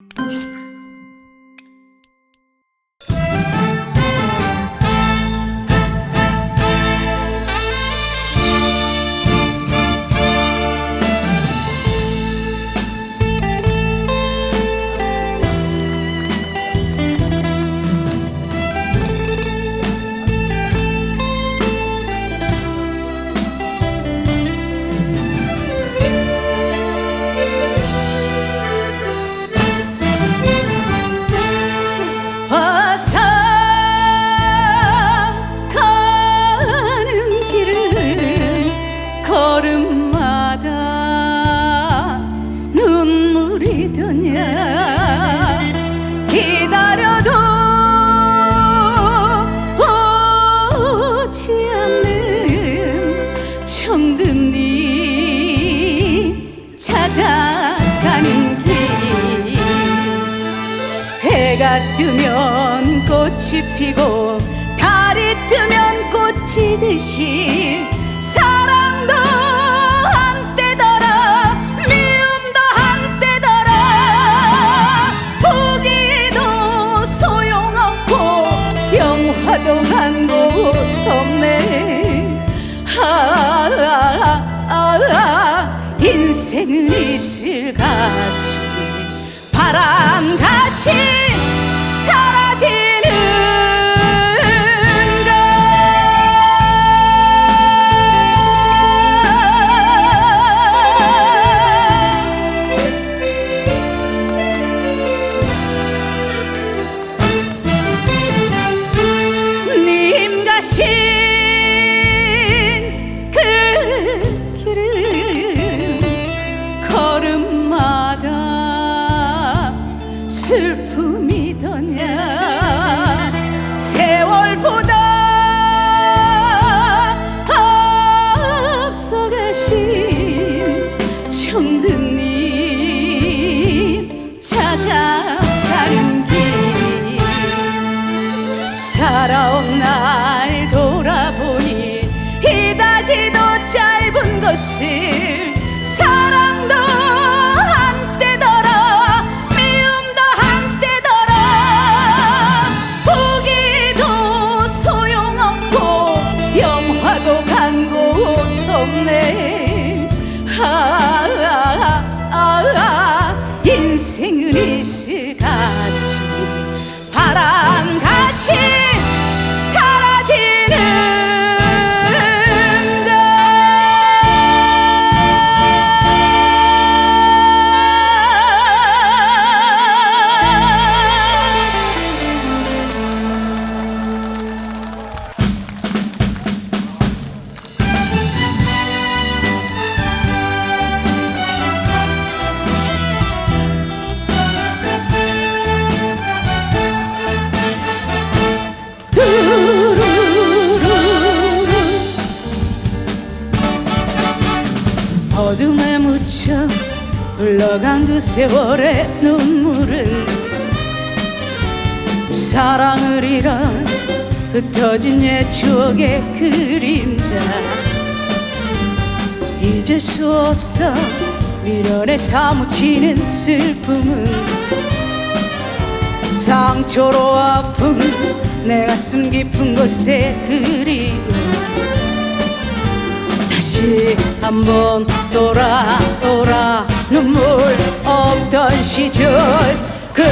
you 드냐? 기다려도 오지 않는 청드님 찾아가는 길 해가 뜨면 꽃이 피고 달이 뜨면 꽃이 드시 인생은 이슬같이 바람같이 doce 어둠에 묻혀 흘러간 그 세월의 눈물은 사랑을 잃은 흩어진 옛 추억의 그림자. 잊을 수 없어 미련에 사무치는 슬픔은 상처로 아픈 내 가슴 깊은 곳의 그리움 다시 한번 돌아 돌아 눈물 없던 시절 그